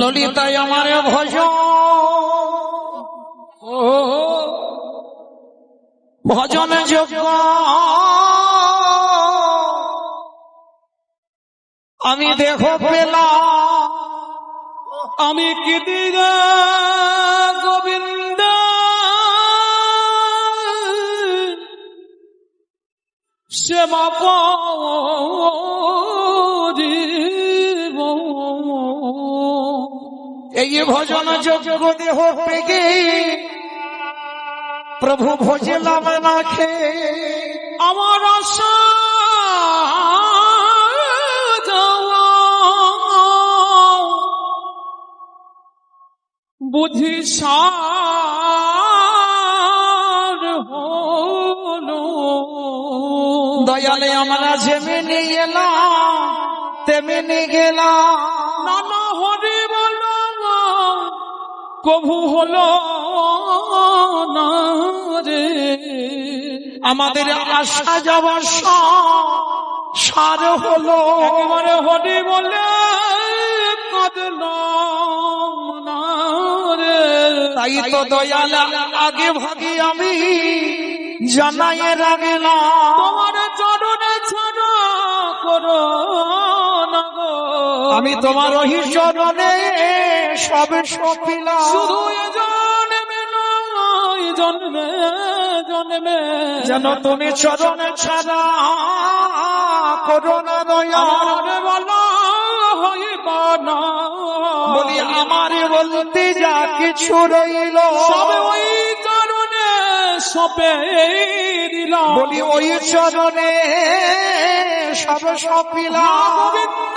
ললিতায় আমার ভজ ভজন যোগ্য। আমি দেখো পেলাম। আমি কি দিগা গোবিন্দ। সেবা এই ভজন যোগ্য দেহ পেগে প্রভু ভজলাম না খে আমার বুঝি সার দয়ালে আমরা যেমনি এলাম তেমনি গেলাম। নানা হরি বলো কভু হলো না রে। আমাদের আশা যাওয়ার সার হলো। একেবারে হরি বলে কাঁদলাম না রে। তাই তো দয়াল আগে ভাগে আমি জানাই রাগলাম তোমার তোমার ওই চরণে সবে সপিলাম শুধু জন্মে নয় জন্মে জন্মে যেন তুমি চরণে ছাড়া করো না দয়া। বলো হইবা না। বলি আমারে বলতে যা কিছু রইল। সবে ওই চরণে সপে দিলাম বলি ওই চরণে সব সপিলাম গোবিন্দ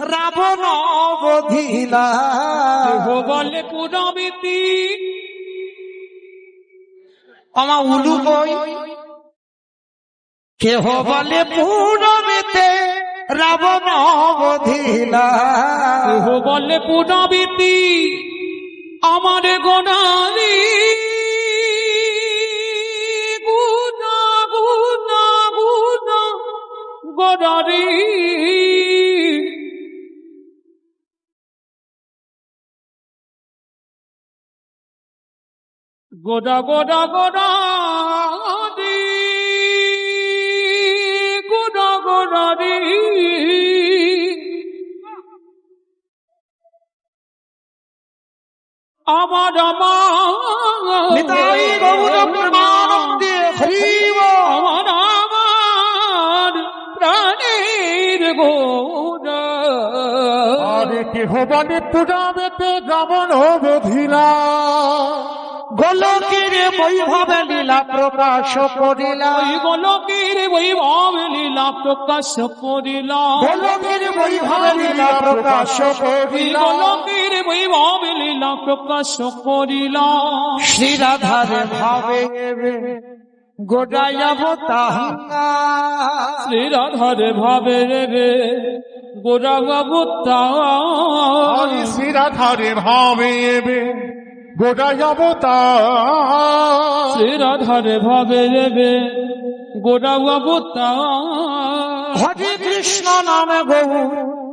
রাবণ বধিলা। কেহ বলে পুরবিতি আমা উলু বই। কেহ বলে পুরবেতে রাবণ বধিলা। কেহ বলে পুরবিতি আমার গোনালি। গুনা গুনা গুনা গোনারি গোদা গোদা গোদা দি গোদা গোদা দি। আমার আমার নিতাই গৌর প্রেমানন্দে হরিব। আমার আমার প্রাণের গোনা আরে কেহ বলে পুরাবেতে গমন বধিলা গোলকের বৈভবে লীলা প্রকাশ করিলা। গোলকের বৈভব লীলা প্রকাশ করিলা। গোলকের বৈভবে লীলা প্রকাশ করিলা। গোলকের বৈভব লীলা প্রকাশ করিলা। শ্রী রাধার ভাবে গোটাইব তাহা শ্রী রাধার ভাবে রে গোড়াবু তাহা হরি শ্রীরাধারে ভাবে এবে গোটাই অবতার। শ্রী রাধারে ভাবে রেবে গোটা তাহা হরে কৃষ্ণ নামে গৌ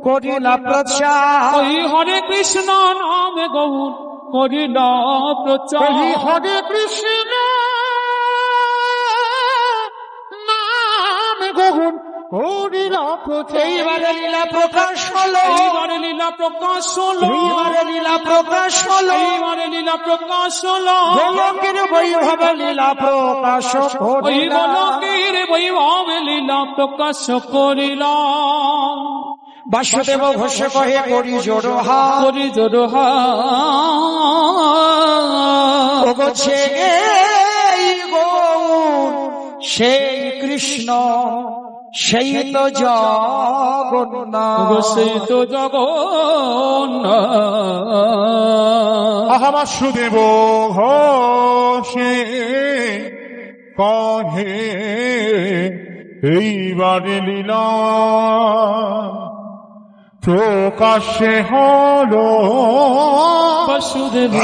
করিলা প্রচার। ওই হরে কৃষ্ণ নামে গৌর করিলা প্রচার। হরে কৃষ্ণ এইবারে লীলা প্রকাশ হলো। এইবারে লীলা প্রকাশ হলো। এইবারে লীলা প্রকাশ হলো। এইবারে লীলা প্রকাশ হলো। গোলকের বৈভব লীলা প্রকাশ ওই করিলা। বলকের বৈভব লীলা প্রকাশ করিলা। বাসুদেব ঘোষ কহে করি জোড়হা করি জোরহা সেই কৃষ্ণ। সেই তো জগন্নাথ। সেই তো জগন্নাথ। বাসুদেব ঘোষে কহে এইবারে লীলা প্রকাশে হলো। বাসুদেব।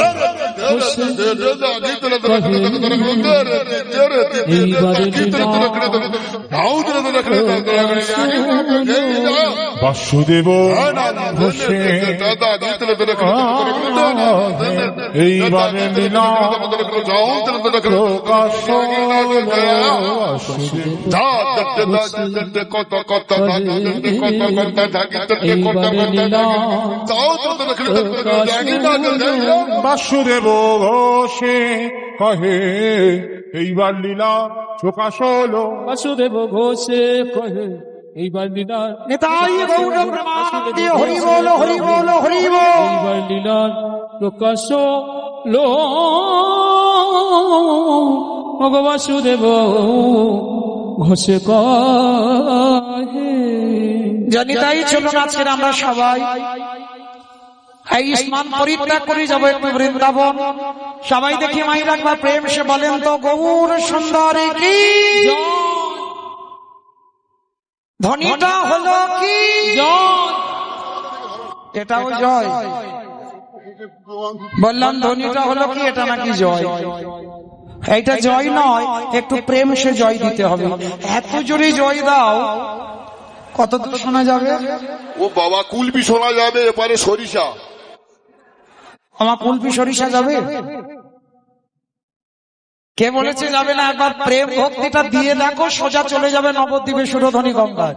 বাসুদেব এইবারে হলো বাসুদেব বাসুদেব ঘোষে কহে এইবার লীলা প্রকাশ হলো বাসুদেব ঘোষে কহে এইবার লীলার নিতাই গৌর হরি বল হরি বল হরি বল। এইবার লীলার প্রকাশ লো ওগো বাসুদেব ঘোষে কহে জানি তাই চলুন আজকের আমরা সবাই এই স্নান পরিত্যাগ করে যাব একটু বৃন্দাবন। সবাই দেখি মাই রাখবা প্রেম, সে বলেন তো, গৌর সুন্দর কি? ধ্বনিটা হলো কি? এটাও জয়। বললাম ধ্বনিটা হলো কি? এটা নাকি জয়। এইটা জয় নয়, একটু প্রেম সে জয় দিতে হবে। এত জোরে জয় দাও কত দূর শোনা যাবে? ও বাবা কুলবি শোনা যাবে, এপারে সরিষা। আমার কুলপি সরিষা যাবে? কে বলেছে যাবে না? একবার প্রেম ভক্তিটা দিয়ে দেখো, সোজা চলে যাবে নবদ্বীপে সুরধ্বনি গঙ্গায়।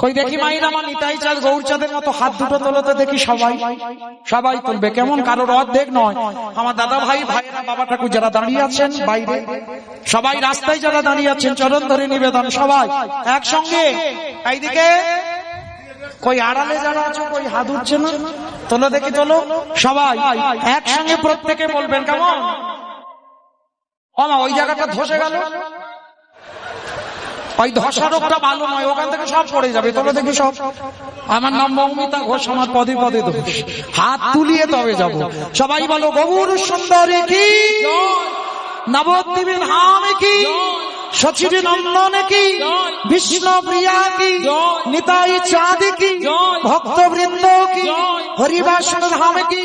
কই দেখি মাইর আমার নিতাই চাঁদ গৌরচাঁদের মতো হাত দুটো তোলতে দেখি সবাই। সবাই তুলবে। কেমন কারোর অর্ধেক নয়। আমার দাদা ভাই ভাইরা বাবা ঠাকুর যারা দাঁড়িয়ে আছেন বাইরে, সবাই রাস্তায় যারা দাঁড়িয়ে আছেন, চরণ ধরে নিবেদন সবাই। একসঙ্গে। এইদিকে। কই আড়ালে যারা আছো কই হাত উঠছে না? তোলো দেখি তোলো। সবাই একসঙ্গে প্রত্যেকে বলবেন কেমন? আমা ওই জায়গাটা ধসে গেল। ওই ধসা রোগটা ভালো নয় ওখান থেকে সব পড়ে যাবে। সব। আমার নাম মৌমিতা ঘোষ আমার পদে পদে দোষ। হাত তুলিয়ে তবে যাব। সবাই বলো গবুর সুন্দরী কি? নবদ্বীপের ধাম কি? সচিবী নন্দন কি বিষ্ণু প্রিয়া কি নিতাই চাঁদ কি ভক্ত বৃন্দ কি হরিবাসন ধাম কি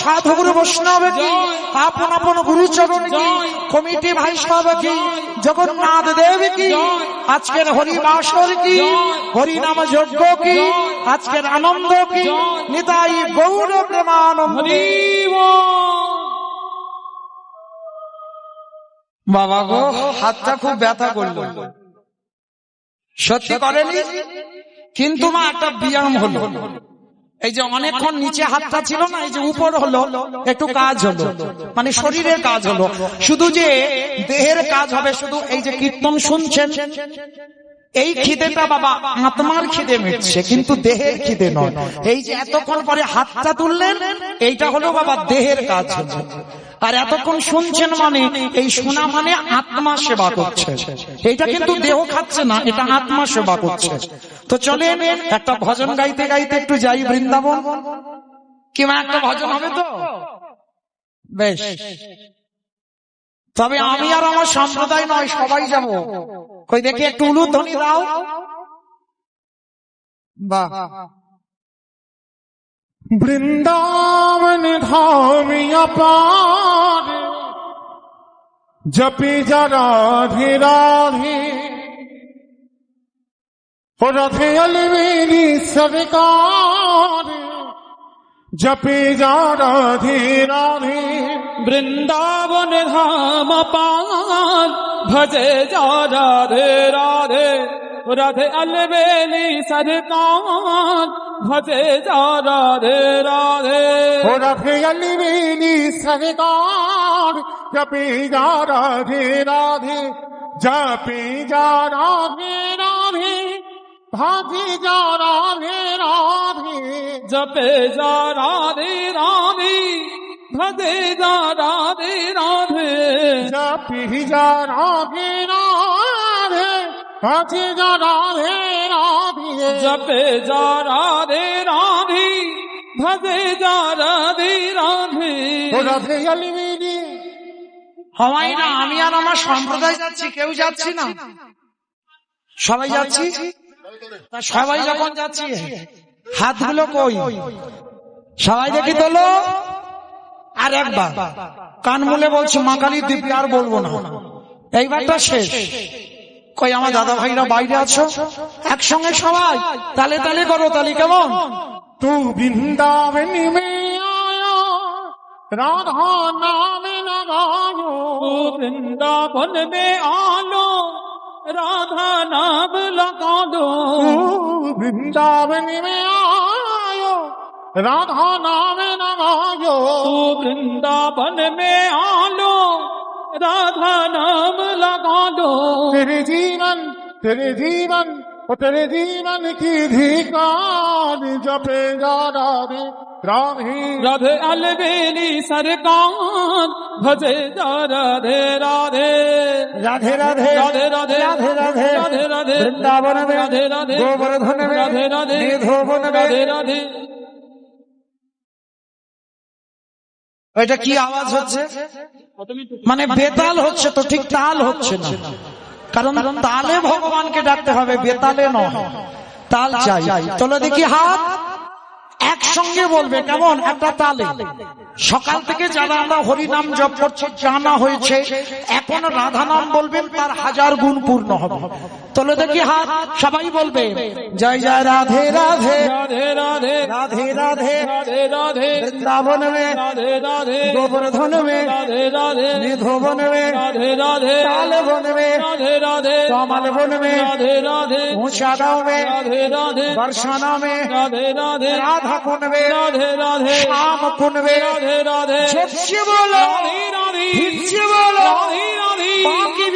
সাধু গুরু বৈষ্ণব কি আপন আপন গুরুচরণ কি কমিটি ভাই সব কি জগন্নাথ দেব কি আজকের হরিবাসর কি হরিনাম যজ্ঞ কি আজকের আনন্দ কি নিতাই গৌর প্রেমানন্দ বাবা গো হাতটা খুব ব্যথা করল। সত্যি করেনি? কিন্তু মা, একটা ব্যায়াম হলো। এই যে অনেকক্ষণ নিচে হাতটা ছিল না, এই যে উপর হলো, একটু কাজ হলো। মানে শরীরের কাজ হলো। শুধু যে দেহের কাজ হবে, শুধু এই যে কীর্তন শুনছেন, এই খিদেটা বাবা, আত্মার খিদে মিটছে, কিন্তু দেহের খিদে নয়। এই যে এতক্ষণ পরে হাতটা তুললেন, এইটা হলো বাবা দেহের কাজ হচ্ছে আর এতক্ষণ শুনছেন মানে এই শোনা মানে আত্মা সেবা করছে। এটা কিন্তু দেহ খাচ্ছে না, এটা আত্মা সেবা করছে। তো চলেন একটা ভজন গাইতে গাইতে একটু যাই বৃন্দাবন। কিংবা একটা ভজন হবে তো? বেশ। তবে আমি আর আমার সম্প্রদায় নয়, সবাই যাব। কই দেখি একটু উলুধ্বনি দাও। বাহ। بৃন্দাবন ধামিয়া পার জপি যা রাধে রাধে رتھ المیری سرکار جپی جا رادھے رادھے بنداون دھام پال بھجے جا رادھے رادھے رد البیلی سرکار بھجے جا رادھے رادھے۔ رد البیلی سرکار جبی جا رادھے رادھے۔ جبی جا رادھے رادھے۔ بھاجی جا رادھے رادھے۔ جپے جا رادھے رادھے۔ بھجے جا رادھے رادھے۔ جپی جا رادھے رادھے۔ পথে যা রাধে রাধে। জপে যা রাধে রাধে ভজে যা রাধি। রাধে রাধে গলি হওয়াই না আমি আর আমার সম্প্রদায় যাচ্ছি কেউ যাচ্ছি না। সবাই যাচ্ছি? সবাই যখন যাচ্ছি হাতগুলো কই? সবাই দেখি তোলো আর একবার। কানমুলে বলছে মা মাকালি দিব্যা আর বলব না। এইবারটা শেষ। কই আমার দাদা ভাইরা বাইরে আছো একসঙ্গে সবাই তালে তালে করো তালি কেমন तू वृंदावन में आया राधा नाम लगायो तू वृंदावन में आलो राधा नाम लगा दो तू वृंदावन में आयो राधा नाम लगायो तू वृंदावन में نام नाम लगा दो। جیون जीवन तेरे जीवन تیرے جیون کی دھیکان جپے گا رادھے رام ہی رادھے البیلی سرکان بھجے جا رادھے رادھے رادھے رادھے رادھے رادھے رادھے رادھے رادھے رادھے رادھے رادھے رادھے رادھے رادھے رادھے رادھے رادھے رادھے এটা কি আওয়াজ হচ্ছে? মানে বেতাল হচ্ছে তো ঠিক তাল হচ্ছে না। কারণ তালে ভগবানকে ডাকতে হবে, বেতালে নয়। তাল চাই। চলো দেখি হাত। একসঙ্গে বলবে কেমন একটা তালে সকাল থেকে যারা আমরা হরিনাম জপ করছি জানা হয়েছে এখন রাধা নাম বলবেন তার হাজার গুণ পূর্ণ হবে চলো দেখি হাত সবাই বলবে জয় জয় রাধে রাধে राधे राधे রাধে রাধে राधे राधे বৃন্দাবন মে राधे राधे গোবর্ধন মে राधे राधे নিধোবন মে राधे राधे তাল বন মে राधे राधे কমল বন মে राधे राधे ऊंचा गाँव में राधे राधे बरसाना में राधे राधे राधा کنوے رادھے رادھے شام کنوے رادھے رادھے جب سے بولو رادھی رادھی جب سے رادھی رادھی باقی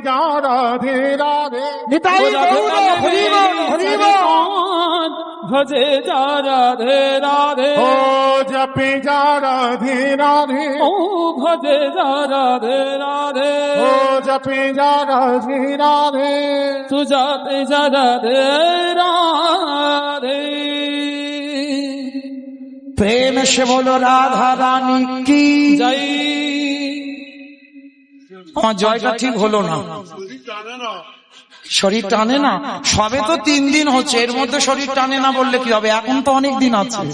جا رادھے رادھے نتائی گوڑے ہری بول ہری بول भजे जा राधे राधे ओ जपे जा राधे राधे ओ भजे जा राधे राधे ओ जपे जा राधे राधे तुझा ते जा राधे राधे प्रेम से बोलो राधा रानी की जय আমার জয়টা ঠিক হলো না। শরীর টানে না? সবে তো তিন দিন হচ্ছে, এর মধ্যে শরীর টানে না বললে কি হবে? এখন তো অনেক দিন আছে।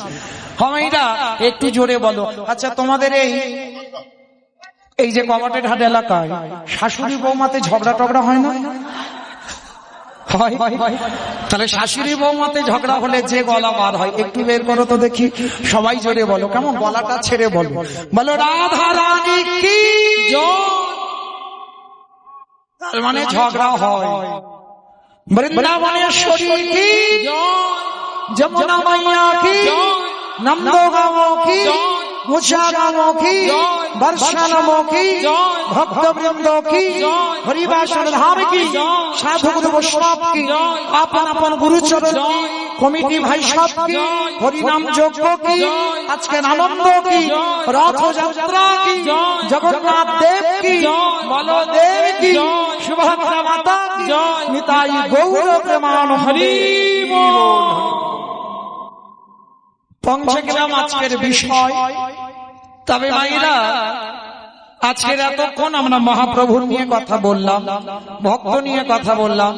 হমাইরা একটু জোরে বলো। আচ্ছা তোমাদের এই এই যে কবাটের হাট এলাকায়, শাশুড়ি বৌমাতে ঝগড়া টগড়া হয় না? হয় হয়। তাহলে শাশুড়ি বৌমাতে ঝগড়া হলে যে গলা বার হয়, একটু বের করো তো দেখি। সবাই জোরে বলো, কেমন? গলাটা ছেড়ে বলো। বলো, রাধা রানী, কি তার মানে ঝগড়া হয়। বৃন্দাবনেশ্বরী কি? যমুনা মাইয়া কি? নন্দগাঁও কি? বর্ষানামো কি ভক্তবৃন্দ কি হরিবাসন ধাম কি সাধু গুরু বৈষ্ণব কি আপন আপন গুরুচরণ কমিটি ভাই সব কি হরিনাম যজ্ঞ কি আজকে আনন্দ কি রথযাত্রা কি জগন্নাথ দেব কি বলদেব কি সুভদ্রা মাতা কি নিতাই গৌর প্রেমান হরি পৌঁছে গেলাম আজকের বিষয়। তবে ভাইরা আজকের এতক্ষণ আমরা মহাপ্রভুর নিয়ে কথা বললাম, ভক্ত নিয়ে কথা বললাম।